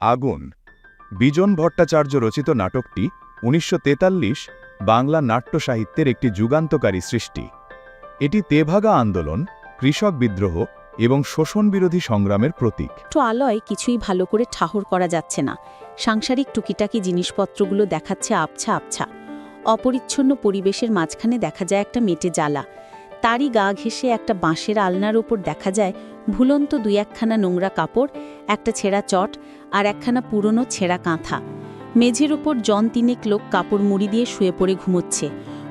আগুন। বিজন ভট্টাচার্য রচিত নাটকটি উনিশশো তেতাল্লিশ বাংলা নাট্য সাহিত্যের একটি যুগান্তকারী সৃষ্টি। এটি তেভাগা আন্দোলন, কৃষক বিদ্রোহ এবং শোষণ বিরোধী সংগ্রামের প্রতীক। একটু আলয় কিছুই ভালো করে ঠাহর করা যাচ্ছে না। সাংসারিক টুকিটাকি জিনিসপত্রগুলো দেখাচ্ছে আবছা আবছা অপরিচ্ছন্ন পরিবেশের মাঝখানে দেখা যায় একটা মেটে জ্বালা। তারই গা ঘেঁষে একটা বাঁশের আলনার ওপর দেখা যায় ভুলন্ত দুই একখানা নোংরা কাপড়, একটা ছেঁড়া চট আর একখানা পুরনো ছেঁড়া কাঁথা। মেঝের ওপর জন তিনেক লোক কাপড় মুড়ি দিয়ে শুয়ে পড়ে ঘুমোচ্ছে।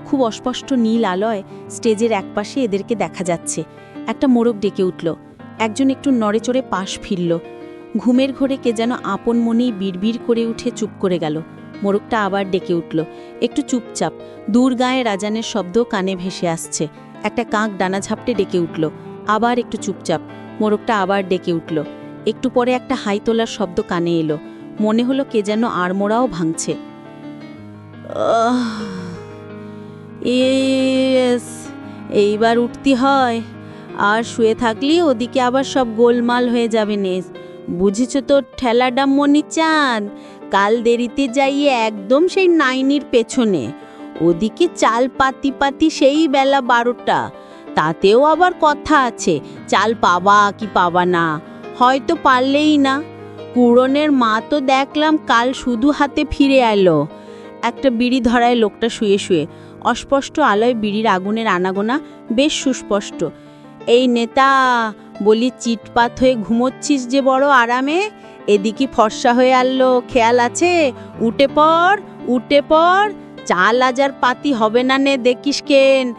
খুব অস্পষ্ট নীল আলয় স্টেজের একপাশে এদেরকে দেখা যাচ্ছে। একটা মোরগ ডেকে উঠল। একজন একটু নড়েচড়ে পাশ ফিরল। ঘুমের ঘোরে কে যেন আপন মনেই বিড়বিড় করে উঠে চুপ করে গেল। মোরগটা আবার ডেকে উঠল। একটু চুপচাপ, দূর গায়ে রাজানের শব্দ কানে ভেসে আসছে। একটা কাক ডানা ঝাপটে ডেকে উঠল। আবার একটু চুপচাপ, মোরগটা আবার ডেকে উঠল। একটু পরে একটা হাই তোলার শব্দ কানে এলো। মনে হলো কে যেন আড়মোড়াও ভাঙছে। এইবার উঠতি হয়। আর শুয়ে থাকলি ওদিকে আবার সব গোলমাল হয়ে যাবে নেস। বুঝেছ তো ঠেলাডা মনি চাঁদ, কাল দেরিতে যাইয়ে একদম সেই নাইনির পেছনে। ওদিকে চাল পাতি পাতি সেই বেলা বারোটা। তাতেও আবার কথা আছে, চাল পাবা কি পাবা না, হয়তো পারলেই না। কুড়নের মা তো দেখলাম কাল শুধু হাতে ফিরে এলো। একটা বিড়ি ধরায় লোকটা শুয়ে শুয়ে, অস্পষ্ট আলোয় বিড়ির আগুনের আনাগোনা বেশ সুস্পষ্ট। এই নেতা, বলি চিটপাত হয়ে ঘুমোচ্ছিস যে বড় আরামে? এদিকে ফর্সা হয়ে আনলো খেয়াল আছে? উঠে পর উঠে পড় চাল আজার পাতি হবে না নে, দেখিস কেন?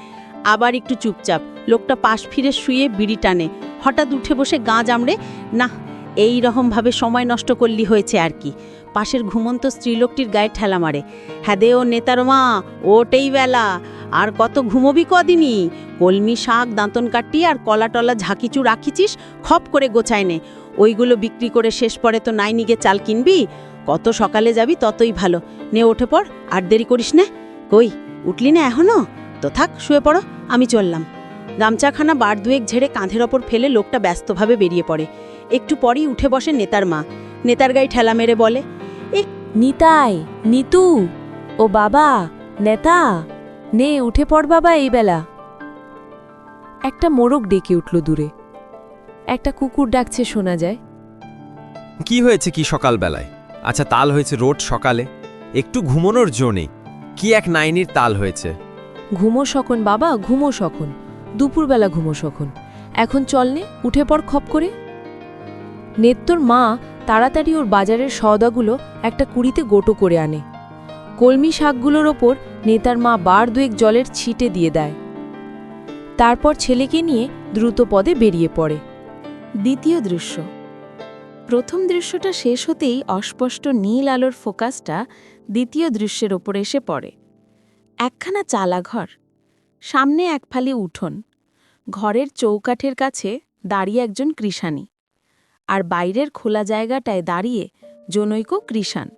আবার একটু চুপচাপ। লোকটা পাশ ফিরে শুয়ে বিড়ি টানে। হঠাৎ উঠে বসে গা জামড়ে না এই রকমভাবে সময় নষ্ট করলি হয়েছে আর কি। পাশের ঘুমন্ত স্ত্রীলোকটির গায়ে ঠেলা মারে। হ্যাঁ দে ও নেতার মা, ওটেই বেলা। আর কত ঘুমবি কদিনই? কলমি শাক, দাঁতন কাটি আর কলা টলা ঝাঁকিচু রাখিছিস খপ করে গোছায় নে। ওইগুলো বিক্রি করে শেষ পরে তো নাইনিগে চাল কিনবি? কত সকালে যাবি ততই ভালো। নে, ওঠে পড়, আর দেরি করিস না। কই, উঠলি না এখনও? তো থাক, শুয়ে পড়ো, আমি চললাম। গামছাখানা বার দুয়েক ঝেড়ে কাঁধের ওপর ফেলে লোকটা ব্যস্তভাবে বেরিয়ে পড়ে। একটু পরেই উঠে বসে নেতার মা। নেতার গায়ে ঠেলা মেরে বলে, এ, নিতাই, নিতু, ও বাবা, নেতা, নে, উঠে পড় বাবা এই বেলা। একটা মোরগ ডেকে উঠল দূরে। একটা কুকুর ডাকছে, শোনা যায়। কি হয়েছে কি সকালবেলায়? আচ্ছা তাল হয়েছে রোড সকালে। একটু ঘুমোনোর জো নেই কি এক নাইনির তাল হয়েছে? ঘুমো সখন বাবা, ঘুমো সখন দুপুরবেলা ঘুমো সখন এখন চল নে, উঠে পড় খপ করে। নেত্তর মা তাড়াতাড়ি ওর বাজারের সওদাগুলো একটা কুড়িতে গোটো করে আনে। কলমি শাকগুলোর ওপর নেতার মা বার দুয়েক জলের ছিটে দিয়ে দেয়। তারপর ছেলেকে নিয়ে দ্রুত পদে বেরিয়ে পড়ে। দ্বিতীয় দৃশ্য। প্রথম দৃশ্যটা শেষ হতেই অস্পষ্ট নীল আলোর ফোকাসটা দ্বিতীয় দৃশ্যের ওপর এসে পড়ে। একখানা চালাঘর, সামনে এক ফালি উঠোন, ঘরের চৌকাঠের কাছে দাঁড়িয়ে একজন কৃষাণী, আর বাইরের খোলা জায়গাটায় দাঁড়িয়ে জনৈক কৃষাণ।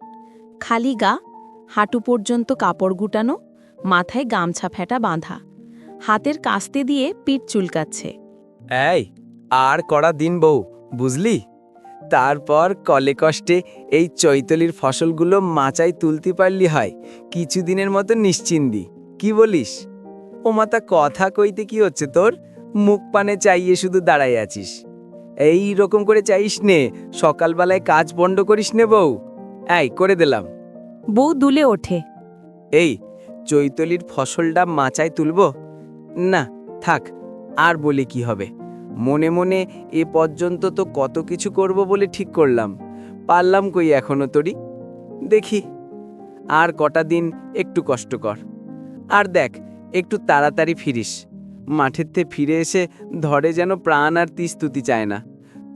খালি গা, হাঁটু পর্যন্ত কাপড় গুটানো, মাথায় গামছা ফেটা বাঁধা, হাতের কাস্তে দিয়ে পিঠ চুলকাচ্ছে। আর কড়া দিন বউ, বুঝলি? তারপর কলে কষ্টে এই চৈতলির ফসলগুলো মাচায় তুলতে পারলি হয়। কিছুদিনের মতো নিশ্চিন্দি কি বলিস? ও মাতা কথা কইতে কি হচ্ছে তোর? মুখ পানে চাইয়ে শুধু দাঁড়াই আছিস। এই রকম করে চাইস নে। সকালবেলায় কাজ বন্ধ করিস নে বউ। এই করে দিলাম। বউ দুলে ওঠে। এই চৈতলির ফসলটা মাচায় তুলব? না থাক আর বলে কি হবে। মনে মনে এ পর্যন্ত তো কত কিছু করব বলে ঠিক করলাম। পারলাম কই এখনও তোরি? দেখি। আর কটা দিন একটু কষ্ট কর। আর দেখ, একটু তাড়াতাড়ি ফিরিস। মাঠের থেকে ফিরে এসে ধরে যেন প্রাণ আর তিস্তুতি চায় না।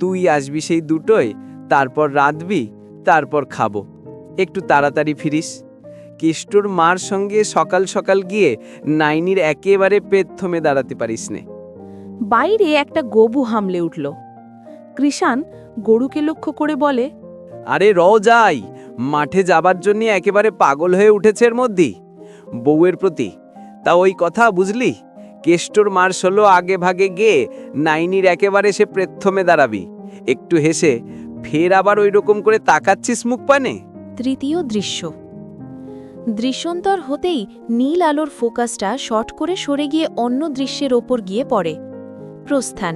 তুই আসবি সেই দুটোই তারপর রাঁধবি, তারপর খাব। একটু তাড়াতাড়ি ফিরিস। কেষ্টর মার সঙ্গে সকাল সকাল গিয়ে নাইনির একেবারে পেট থমে দাঁড়াতে পারিস নে। বাইরে একটা গবু হামলে উঠল। কৃষাণ গরুকে লক্ষ্য করে বলে আরে র যাই মাঠে যাবার জন্য একেবারে পাগল হয়ে উঠেছে এর মধ্যেই বউয়ের প্রতি তা ওই কথা বুঝলি? কেষ্টর মার ষোলো আগে ভাগে গিয়ে নাইনির একেবারে সে প্রেথমে দাঁড়াবি। একটু হেসে ফের আবার ওই রকম করে তাকাচ্ছিস মুখ পানে? তৃতীয় দৃশ্য। দৃশ্যন্তর হতেই নীল আলোর ফোকাসটা শর্ট করে সরে গিয়ে অন্য দৃশ্যের ওপর গিয়ে পড়ে। প্রস্থান।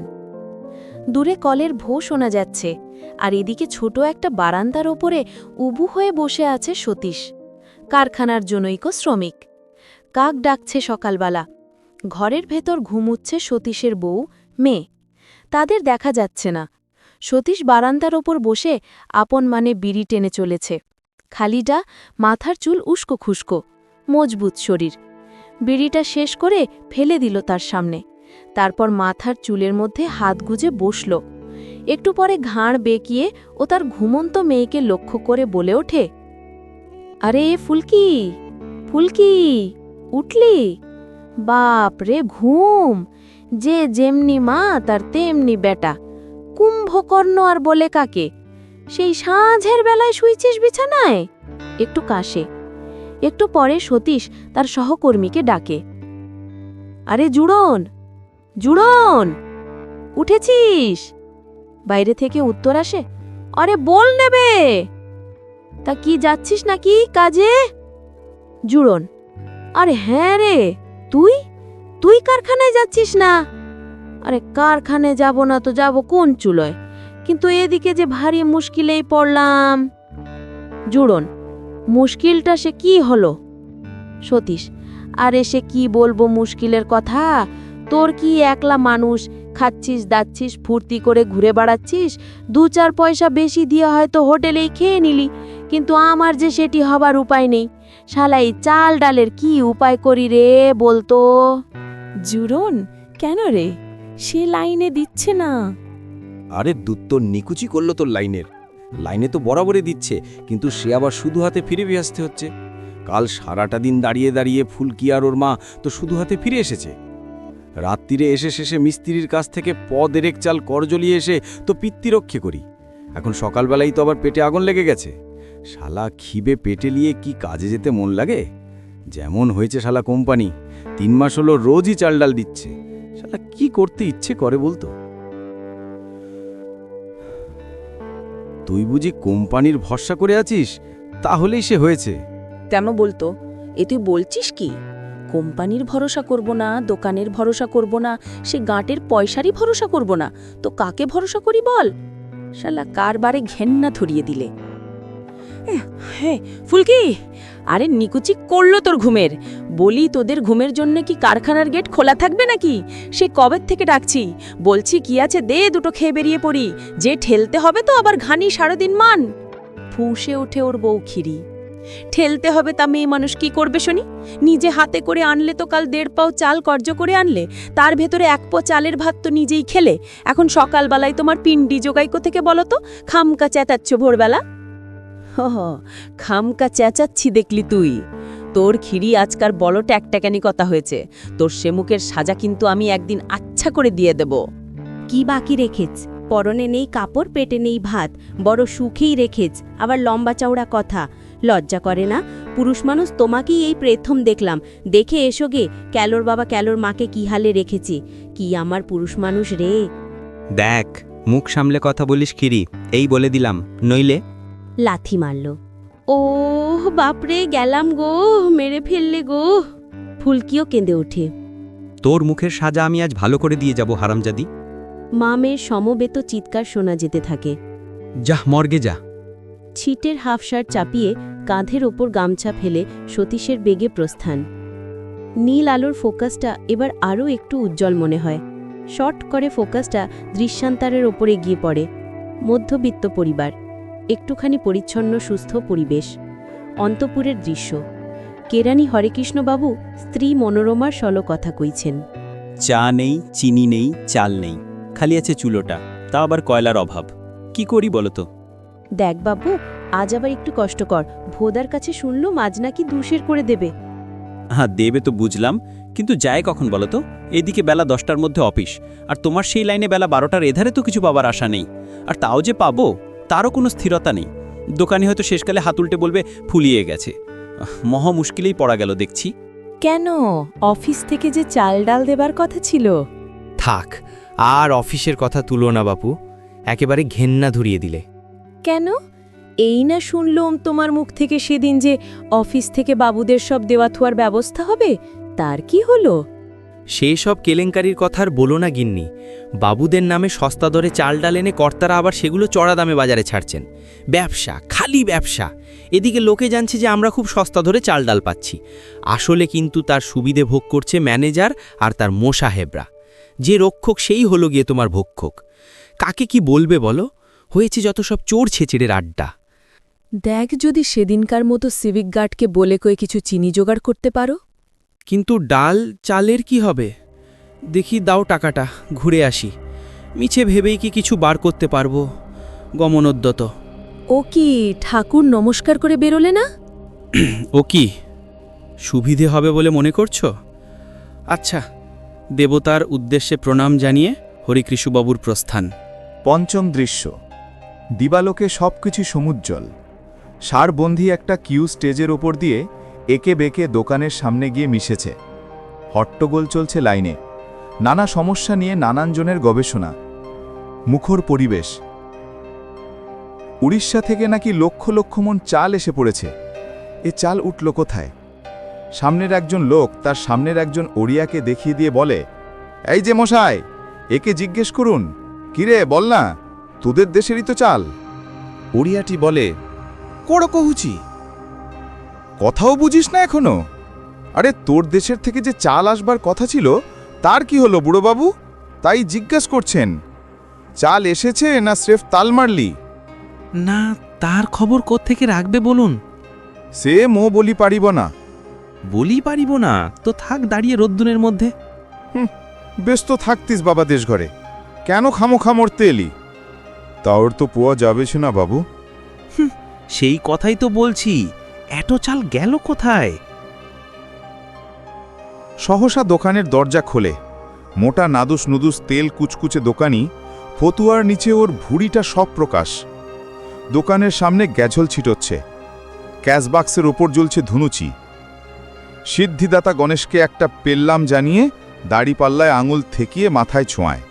দূরে কলের ভো শোনা যাচ্ছে, আর এদিকে ছোট একটা বারান্দার ওপরে উবু হয়ে বসে আছে সতীশ, কারখানার জনৈক শ্রমিক। কাক ডাকছে সকালবেলা। ঘরের ভেতর ঘুমুচ্ছে সতীশের বউ, মেয়ে। তাদের দেখা যাচ্ছে না। সতীশ বারান্দার ওপর বসে আপন মানে বিড়ি টেনে চলেছে। খালিটা মাথার চুল উস্কো খুস্কো, মজবুত শরীর। বিড়িটা শেষ করে ফেলে দিল তার সামনে। তারপর মাথার চুলের মধ্যে হাত গুজে বসল। একটু পরে ঘাড় বেঁকিয়ে ও তার ঘুমন্ত মেয়েকে লক্ষ্য করে বলে ওঠে, আরে ফুলকি ফুলকি, উঠলি? বাপ রে ঘুম, যে যেমনি মা তার তেমনি বেটা। কুম্ভকর্ণ আর বলে কাকে? সেই সাঁঝের বেলায় শুইছিস বিছানায়? একটু কাশে। একটু পরে সতীশ তার সহকর্মীকে ডাকে, আরে জুড়ন জুড়ন, উঠেছিস? বাইরে থেকে উত্তর আসে, আরে বল নেবে। তা কি যাচ্ছিস নাকি কাজে? জুড়ন, আরে হ্যাঁ রে, তুই? তুই কারখানায় যাচ্ছিস না? আরে কারখানায় যাব না তো যাব কোন চুলোয়? কিন্তু এদিকে যে ভারী মুশকিলেই পড়লাম। জুড়ন, মুশকিলটা সে কি হলো? সতীশ, আরে সে কি বলব মুশকিলের কথা? তোর কি একলা মানুষ? খাচ্ছিস দাচ্ছিস ফুর্তি করে ঘুরে বেড়াচ্ছিস? দু চার পয়সা বেশি দিয়ে হয়তো হোটেলেই খেয়ে নিলি। কিন্তু আমার যে সেটি হবার উপায় নেই। শালাই চাল ডালের কি উপায় করি রে বলতো? জুরন কেন রে? সে লাইনে দিচ্ছে না। আরে দুধ তো নিকুচি করল তোর লাইনের। লাইনে তো বরাবরই দিচ্ছে কিন্তু সে আবার শুধু হাতে ফিরে ফিরে আসতে হচ্ছে। কাল সারাটা দিন দাঁড়িয়ে দাঁড়িয়ে ফুলকি আর ওর মা তো শুধু হাতে ফিরে এসেছে। রাত্রিরে এসে শেষে মিস্ত্রির কাছ থেকে প দেরেক চাল করজলিয়ে এসে তো পিত্তি রক্ষে করি। এখন সকালবেলাই তো আবার পেটে আগুন লেগে গেছে। শালা খিবে পেটে নিয়ে কি কাজে যেতে মন লাগে? যেমন হয়েছে শালা কোম্পানি, তিন মাস হলো রোজই চাল ডাল দিচ্ছে। শালা কি করতে ইচ্ছে করে বলতো? তুই বুঝি কোম্পানির ভরসা করে আছিস? তাহলেই সে হয়েছে। কেন বলতো? এ তুই বলছিস কি? কোম্পানির ভরসা করব না, দোকানের ভরসা করব না, সে গাঁটের পয়সারই ভরসা করব না, তো কাকে ভরসা করি বল? শালা কারবারে ঘেন্না ধরিয়ে দিলে? হ্যাঁ ফুলকি! আরে নিকুচি করল তোর ঘুমের। বলি তোদের ঘুমের জন্য কি কারখানার গেট খোলা থাকবে নাকি? সে কবের থেকে ডাকছি? বলছি কি আছে দে, দুটো খেয়ে বেরিয়ে পড়ি। যে ঠেলতে হবে তো আবার ঘানি সারাদিন মান। ফুঁসে ওঠে ওর বউ খিরি। ঠেলতে হবে তা মেয়ে মানুষ কি করবে শুনি? নিজে হাতে করে আনলে তো কাল দেড় পাও চাল কর্য করে আনলে, তার ভেতরে এক পো চালের ভাত তো নিজেই খেলে। এখন সকালবেলায় তোমার পিন্ডি জোগাই থেকে বলো তো, খামকা চেঁচাচ্ছ ভোরবেলা? হ খামকা চেঁচাচ্ছি দেখলি তুই। তোর খিরি আজকার বড় ট্যাকট্যাকানি কথা হয়েছে। তোর সেমুকের সাজা কিন্তু আমি একদিন আচ্ছা করে দিয়ে দেব। কি বাকি রেখেছ? পরনে নেই কাপড়, পেটে নেই ভাত। বড় সুখেই রেখেছ। আবার লম্বা চওড়া কথা। লজ্জা করে না? পুরুষ মানুষ তোমাকেই এই প্রথম দেখলাম। দেখে এসো গে ক্যালোর বাবা ক্যালোর মাকে কি হালে রেখেছি? কি আমার পুরুষ মানুষ রে? দেখ মুখ সামলে কথা বলিস খিরি এই বলে দিলাম নইলে? লাথি মারল। ও বাপরে গেলাম গো মেরে ফেললে গো। ফুলকিও কেঁদে ওঠে। তোর মুখের সাজা আমি আজ ভালো করে দিয়ে যাব হারামজাদি। মা মেয়ের সমবেত চিৎকার শোনা যেতে থাকে। যাহ মর্গে যা। ছিটের হাফ শার্ট চাপিয়ে কাঁধের ওপর গামছা ফেলে সতীশের বেগে প্রস্থান। নীল আলোর ফোকাসটা এবার আরও একটু উজ্জ্বল মনে হয়। শর্ট করে ফোকাসটা দৃশ্যান্তারের ওপরে গিয়ে পড়ে। মধ্যবিত্ত পরিবার, একটুখানি পরিচ্ছন্ন, সুস্থ পরিবেশ। অন্তপুরের দৃশ্য, কেরানি হরেকৃষ্ণবাবু স্ত্রী মনোরমার সল কথা কইছেন। চা নেই, চিনি নেই, চাল নেই, খালি আছে চুলোটা, তা আবার কয়লার অভাব। কি করি বলো তো? দেখ বাবু আজ আবার একটু কষ্ট কর। ভোদার কাছে শুনলো মাঝ নাকি দুশের করে দেবে। হ্যাঁ দেবে তো বুঝলাম কিন্তু যায় কখন বলো তো? এদিকে বেলা দশটার মধ্যে অফিস আর তোমার সেই লাইনে বেলা বারোটার এধারে তো কিছু পাবার আশা নেই। আর তাও যে পাবো তারও কোনো স্থিরতা নেই। দোকানি হয়তো শেষকালে হাত উল্টে বলবে ফুলিয়ে গেছে। মহা মুশকিলেই পড়া গেল দেখছি। কেন? অফিস থেকে যে চাল ডাল দেবার কথা ছিল? থাক আর অফিসের কথা তুলো না বাপু। একেবারে ঘেন্না ধরিয়ে দিলে। কেন? এই না শুনলুম তোমার মুখ থেকে সেদিন যে অফিস থেকে বাবুদের সব দেওয়া থোয়ার ব্যবস্থা হবে? তার কি হলো? সেই সব কেলেঙ্কারির কথা আর বলো না গিন্নি। বাবুদের নামে সস্তা দরে চাল ডাল এনে কর্তারা আবার সেগুলো চড়া দামে বাজারে ছাড়ছেন। ব্যবসা, খালি ব্যবসা। এদিকে লোকে জানছে যে আমরা খুব সস্তা ধরে চাল ডাল পাচ্ছি। আসলে কিন্তু তার সুবিধে ভোগ করছে ম্যানেজার আর তার মোসাহেবরা। যে রক্ষক সেই হলো গিয়ে তোমার ভক্ষক। কাকে কি বলবে বলো? হয়েছে যত সব চোর ছেচেড়ের আড্ডা। দেখ যদি সেদিনকার মতো সিভিক গার্ডকে বলে কয়ে কিছু চিনি জোগাড় করতে পারো। কিন্তু ডাল চালের কি হবে? দেখি দাও টাকাটা ঘুরে আসি। মিছে ভেবেই কি কিছু বার করতে পারব গমনোদ্যত। ও কি ঠাকুর নমস্কার করে বেরোলে না? ও কি সুবিধে হবে বলে মনে করছ? আচ্ছা দেবতার উদ্দেশ্যে প্রণাম জানিয়ে হরিকৃষ্ণবাবুর প্রস্থান। পঞ্চম দৃশ্য। দিবালোকে সবকিছু সমুজ্জ্বল। সারবন্ধী একটা কিউ স্টেজের ওপর দিয়ে একে বেঁকে দোকানের সামনে গিয়ে মিশেছে। হট্টগোল চলছে লাইনে। নানা সমস্যা নিয়ে নানানজনের গবেষণা। মুখর পরিবেশ। উড়িষ্যা থেকে নাকি লক্ষ লক্ষ মন চাল এসে পড়েছে। এ চাল উঠল কোথায়? সামনের একজন লোক তার সামনের একজন ওড়িয়াকে দেখিয়ে দিয়ে বলে, এই যে মশাই, একে জিজ্ঞেস করুন। কিরে, বল না। তোদের দেশেরই তো চাল। ওড়িয়াটি বলে কোড়ো কহুচি। কথাও বুঝিস না এখনও। আরে তোর দেশের থেকে যে চাল আসবার কথা ছিল তার কি হলো বুড়োবাবু? তাই জিজ্ঞেস করছেন চাল এসেছে না স্রেফ তাল মারলি? না তার খবর থেকে রাখবে বলুন? সে মো বলি পারিব না। বলি পারিব না? তো থাক দাঁড়িয়ে রোদ্দুনের মধ্যে। ব্যস্ত থাকতিস বাবা দেশ ঘরে কেন খামোখা মরতে এলি? তাওর তো পোয়া যাবেছে না বাবু? সেই কথাই তো বলছি। এটো চাল গেল কোথায়? সহসা দোকানের দরজা খোলে। মোটা নাদুস নুদুস তেল কুচকুচে দোকানি ফতুয়ার নিচে ওর ভুড়িটা সব প্রকাশ। দোকানের সামনে গ্যাঝল ছিটোচ্ছে। ক্যাশবাক্সের ওপর জ্বলছে ধুনুচি। সিদ্ধিদাতা গণেশকে একটা পেল্লাম জানিয়ে দাড়িপাল্লায় আঙুল থেকিয়ে মাথায় ছোঁয়ায়।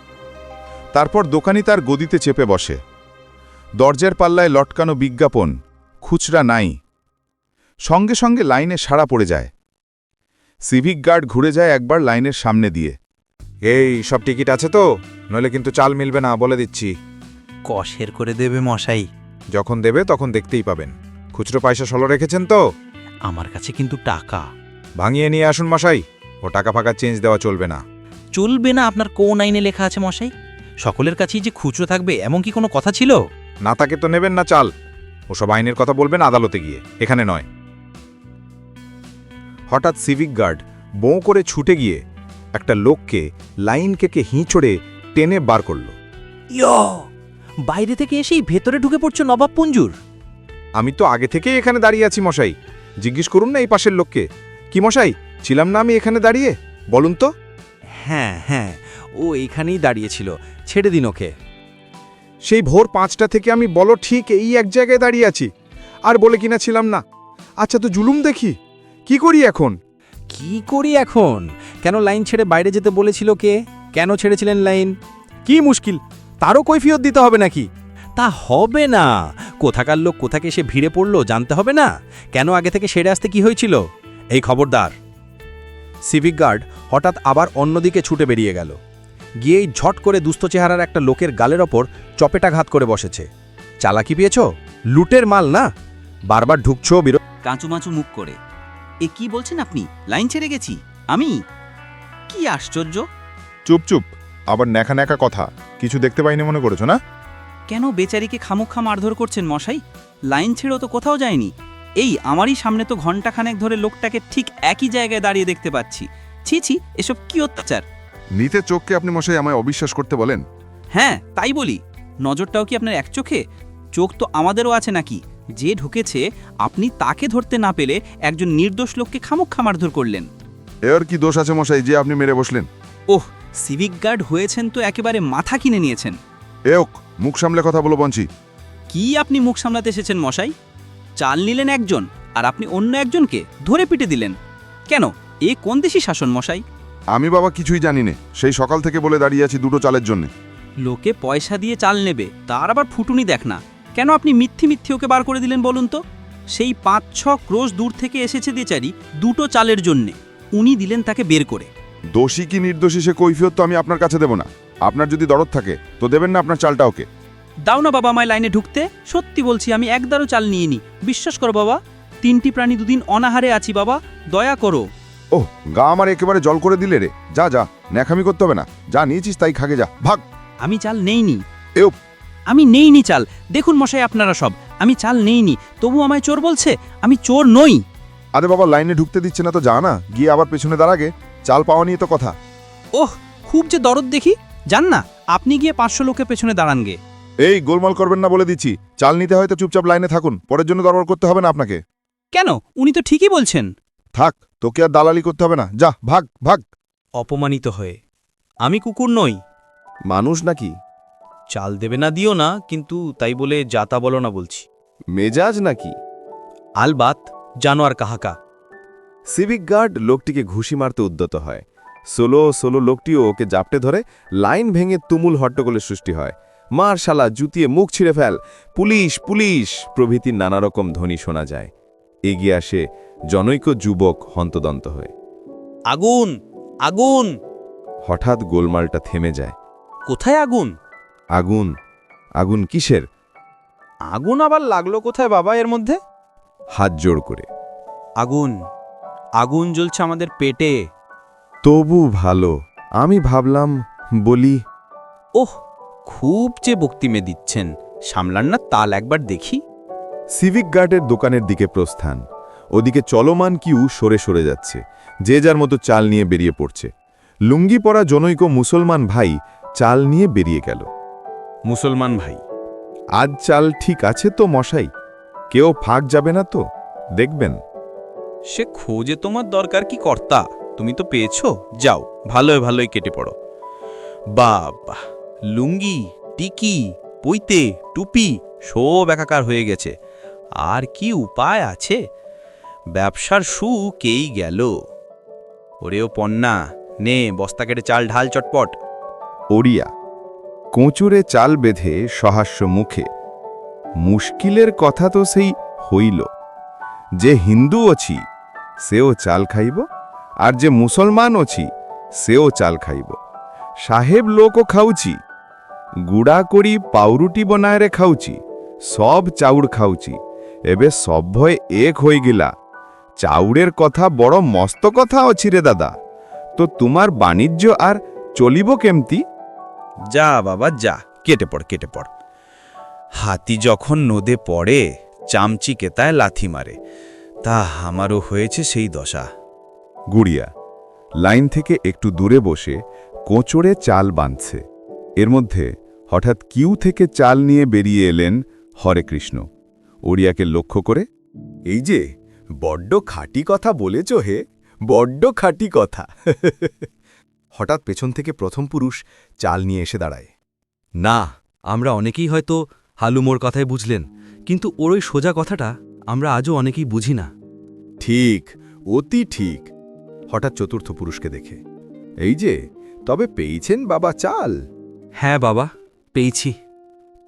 তারপর দোকানি তার গদিতে চেপে বসে। দরজার পাল্লায় লটকানো বিজ্ঞাপন খুচরা নাই। সঙ্গে সঙ্গে লাইনে সাড়া পড়ে যায়। সিভিক গার্ড ঘুরে যায় একবার লাইনের সামনে দিয়ে। এই সব টিকিট আছে তো? নইলে কিন্তু চাল মিলবে না বলে দিচ্ছি। কষের করে দেবে মশাই। যখন দেবে তখন দেখতেই পাবেন। খুচরো পয়সা সলো রেখেছেন তো? আমার কাছে কিন্তু টাকা। ভাঙিয়ে নিয়ে আসুন মশাই। ও টাকা ফাঁকা চেঞ্জ দেওয়া চলবে না। চলবে না আপনার কোন আইনে লেখা আছে মশাই? সকলের কাছেই যে খুচরো থাকবে এমন কি কোনো কথা ছিল? না তাকে তো নেবেন না চাল। ওসব আইনের কথা বলবেন আদালতে গিয়ে এখানে নয়। হঠাৎ সিভিক গার্ড বোঁ করে ছুটে গিয়ে একটা লোককে লাইন কেকে হিঁচড়ে টেনে বার করল। ইয়! বাইরে থেকে এসেই ভেতরে ঢুকে পড়ছো নবাব পঞ্জুর? আমি তো আগে থেকেই এখানে দাঁড়িয়ে আছি মশাই। জিজ্ঞেস করুন না এই পাশের লোককে। কি মশাই ছিলাম না আমি এখানে দাঁড়িয়ে? বলুন তো। হ্যাঁ হ্যাঁ। ও এইখানেই দাঁড়িয়েছিল। ছেড়ে দিন ওকে। সেই ভোর পাঁচটা থেকে আমি বলো ঠিক এই এক জায়গায় দাঁড়িয়ে আছি। আর বলে কিনা ছিলাম না। আচ্ছা তো জুলুম দেখি। কি করি এখন? কি করি এখন? কেন লাইন ছেড়ে বাইরে যেতে বলেছিল কে? কেন ছেড়েছিলেন লাইন? কি মুশকিল? তারও কৈফিয়ত দিতে হবে নাকি? তা হবে না। কোথাকার লোক কোথাকে এসে ভিড়ে পড়ল জানতে হবে না। কেন আগে থেকে সেরে আসতে কি হয়েছিল? এই খবরদার। সিভিক গার্ড হঠাৎ আবার অন্যদিকে ছুটে বেরিয়ে গেল। গিয়েই ঝট করে দুস্থ চেহারার একটা লোকের গালের ওপর চপেটাঘাত করে বসেছে। চালাকি পেয়েছ? লুটের মাল না? বারবার ঢুকছো বিরো কাঁচুমাচু মুখ করে। এ কি বলছেন আপনি? লাইন ছেড়ে গেছি। আমি? কি আশ্চর্য? চুপ চুপ। আবার ন্যাকা ন্যাকা কথা। কিছু দেখতে পাইনি মনে করেছ না? কেন বেচারিকে খামোক্ষা মারধর করছেন মশাই? লাইন ছেড়েও তো কোথাও যায়নি। এই আমারই সামনে তো ঘন্টাখানেক ধরে লোকটাকে ঠিক একই জায়গায় দাঁড়িয়ে দেখতে পাচ্ছি। ছি ছি এসব কি অত্যাচার? নিতে চোখকে আপনি মশাই আমায় অবিশ্বাস করতে বলেন? হ্যাঁ তাই বলি। নজরটাও কি আপনার এক চোখে? চোখ তো আমাদেরও আছে নাকি? যে ঢুকেছে আপনি তাকে ধরতে না পেলে একজন নির্দোষ লোককে খামোক্ষা মারধর করলেন। এর কি দোষ আছে মশাই যে আপনি মেরে বসলেন? ওহ সিভিক গার্ড হয়েছেন তো একেবারে মাথা কিনে নিয়েছেন। এওক মুখ সামলে কথা বলো বঞ্চি। কি আপনি মুখ সামলাতে এসেছেন মশাই? চাল নিলেন একজন আর আপনি অন্য একজনকে ধরে পিটে দিলেন। কেন? এ কোন দেশি শাসন মশাই? আমি বাবা কিছুই জানি নে সেই সকাল থেকে বলে দাঁড়িয়ে আছি দুটো চালের জন্য। লোকে পয়সা দিয়ে চাল নেবে তার আবার ফুটুনি দেখ না। কেন আপনি মিথ্যি মিথ্যি ওকে বার করে দিলেন বলুন তো? সেই পাঁচ ছ ক্রোশ দূর থেকে এসেছে বেচারি দুটো চালের জন্যে। উনি দিলেন তাকে বের করে। দোষী কি নির্দোষী সে কৈফিয়ত তো আমি আপনার কাছে দেব না। আপনার যদি দরদ থাকে তো দেবেন না আপনার চালটা ওকে। দাও না বাবা আমায় লাইনে ঢুকতে। সত্যি বলছি আমি একদারও চাল নিয়ে নি বিশ্বাস করো বাবা তিনটি প্রাণী দুদিন অনাহারে আছি বাবা। দয়া করো। ওহ গা আমার একেবারে জল করে দিলে রে। যা যা ন্যাখামি করতে হবে না। যা নিয়েছিস তাই খাগে যা। ভাগ। আমি চাল নেইনি। এও। আমি নেইনি চাল। দেখুন মশাই আপনারা সব। আমি চাল নেইনি। তবু আমায় চোর বলছে আমি চোর নই। আরে বাবা লাইনে ঢুকতে দিচ্ছে না তো যা না। গিয়ে আবার পেছনে দাঁড়াগে চাল পাওয়া নিয়ে তো কথা। ওহ খুব যে দরদ দেখি। যান না আপনি গিয়ে পাঁচশো লোকের পেছনে দাঁড়ান গে। এই গোলমাল করবেন না বলে দিচ্ছি। চাল নিতে হয়তো চুপচাপ লাইনে থাকুন। পরের জন্য দরবার করতে হবে না আপনাকে। কেন? উনি তো ঠিকই বলছেন। থাক। তোকে আর দালালি করতে হবে না। যা ভাগ ভাগ। অপমানিত হয়ে। আমি কুকুর নই। মানুষ নাকি? চাল দেবে না দিও না কিন্তু তাই বলে যাতা বলো না বলছি। মেজাজ নাকি? আলবাত জানোয়ার কাহাকা। সিভিক গার্ড লোকটিকে ঘুষি মারতে উদ্যত হয়। সোলো সোলো লোকটিও ওকে জাপটে ধরে লাইন ভেঙে তুমুল হট্টগোলের সৃষ্টি হয়। মার শালা জুতিয়ে মুখ ছিঁড়ে ফেল। Police police! প্রভৃতি নানা রকম ধ্বনি শোনা যায়। এগিয়ে আসে জনৈক যুবক হন্তদন্ত হয়ে। আগুন আগুন! হঠাৎ গোলমালটা থেমে যায়। কোথায় আগুন? আগুন আগুন কিসের? আগুন আবার লাগল কোথায় বাবা এর মধ্যে? হাত জোড় করে। আগুন আগুন জ্বলছে আমাদের পেটে। তবু ভালো আমি ভাবলাম বলি ওহ খুব যে বক্তিমে দিচ্ছেন। সামলান না তাল একবার দেখি। সিভিক গার্ডের দোকানের দিকে প্রস্থান। ওদিকে চলমান কিউ সরে সরে যাচ্ছে। যে যার মতো চাল নিয়ে বেরিয়ে পড়ছে। লুঙ্গি পরা জনৈক মুসলমান ভাই চাল নিয়ে বেরিয়ে গেল। মুসলমান ভাই। আজ চাল ঠিক আছে তো মশাই? কেউ ফাঁক যাবে না তো? দেখবেন। সে খোঁজে তোমার দরকার কি কর্তা? তুমি তো পেয়েছ? যাও ভালোই ভালোই কেটে পড়ো। বাবা লুঙ্গি টিকি পইতে টুপি সব একাকার হয়ে গেছে। আর কি উপায় আছে? ব্যবসার সুখ এই গেল ওরেও পন্না, নে, বস্তা কেটে চাল ঢাল চটপট। ওড়িয়া কোঁচুরে চাল বেঁধে সহাস্য মুখে। মুশকিলের কথা তো সেই হইল। যে হিন্দু অছি, সেও চাল খাইব, আর যে মুসলমান অছি, সেও চাল খাইব। সাহেব লোকও খাউছি গুড়া করি পাউরুটি বনায়রে খাউছি সব চাউড় খাউছি এবে সভ্যয় এক হয়ে গিলা। চাউড়ের কথা বড় মস্ত কথা অছি রে দাদা। তো তোমার বাণিজ্য আর চলিব কেমতি? যা বাবা যা। কেটে পড় কেটে পড়। হাতি যখন নদে পড়ে চামচি কেতায় লাথি মারে। তা আমারও হয়েছে সেই দশা। গুড়িয়া লাইন থেকে একটু দূরে বসে কোঁচড়ে চাল বাঁধছে। এর মধ্যে হঠাৎ কিউ থেকে চাল নিয়ে বেরিয়ে এলেন হরেকৃষ্ণ। ওড়িয়াকে লক্ষ্য করে এই যে বড্ড খাঁটি কথা বলেছ হে বড্ড খাঁটি কথা। হঠাৎ পেছন থেকে প্রথম পুরুষ চাল নিয়ে এসে দাঁড়ায়। না আমরা অনেকেই হয়তো হালুমোর কথায় বুঝলেন কিন্তু ওর ওই সোজা কথাটা আমরা আজও অনেকেই বুঝি না। ঠিক অতি ঠিক। হঠাৎ চতুর্থ পুরুষকে দেখে। এই যে তবে পেয়েছেন বাবা চাল? হ্যাঁ বাবা পেয়েছি।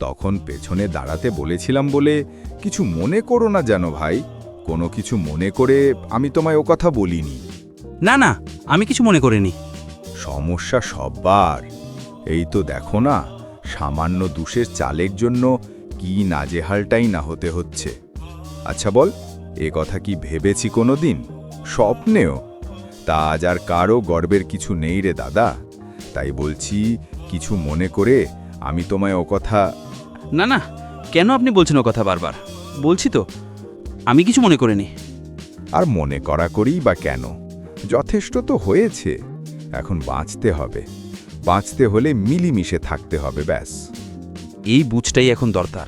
তখন পেছনে দাঁড়াতে বলেছিলাম বলে কিছু মনে করো না যেন ভাই। কোনো কিছু মনে করে আমি তোমায় ও কথা বলিনি। না না আমি কিছু মনে করিনি। সমস্যা সববার। এই তো দেখো না সামান্য দুশের চালের জন্য কি নাজেহালটাই না হতে হচ্ছে। আচ্ছা বল এ কথা কি ভেবেছি কোনো দিন স্বপ্নেও। তা আজ আর কারও গর্বের কিছু নেই রে দাদা। তাই বলছি কিছু মনে করে আমি তোমায় ও কথা না না কেন আপনি বলছেন ও কথা বারবার? বলছি তো আমি কিছু মনে করিনি। আর মনে করা করেই বা কেন? যথেষ্ট তো হয়েছে। এখন বাঁচতে হবে। বাঁচতে হলে মিলিমিশে থাকতে হবে ব্যাস। এই বুঝটাই এখন দরকার।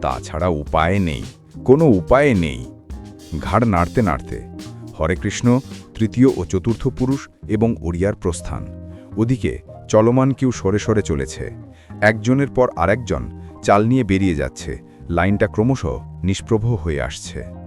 তাছাড়া উপায় নেই কোনো উপায় নেই। ঘাড় নাড়তে নাড়তে হরেকৃষ্ণ তৃতীয় ও চতুর্থ পুরুষ এবং ওড়িয়ার প্রস্থান। ওদিকে চলমান কেউ সরে সরে চলেছে। একজনের পর আরেকজন চাল নিয়ে বেরিয়ে যাচ্ছে। লাইনটা ক্রমশ নিষ্প্রভ হয়ে আসছে।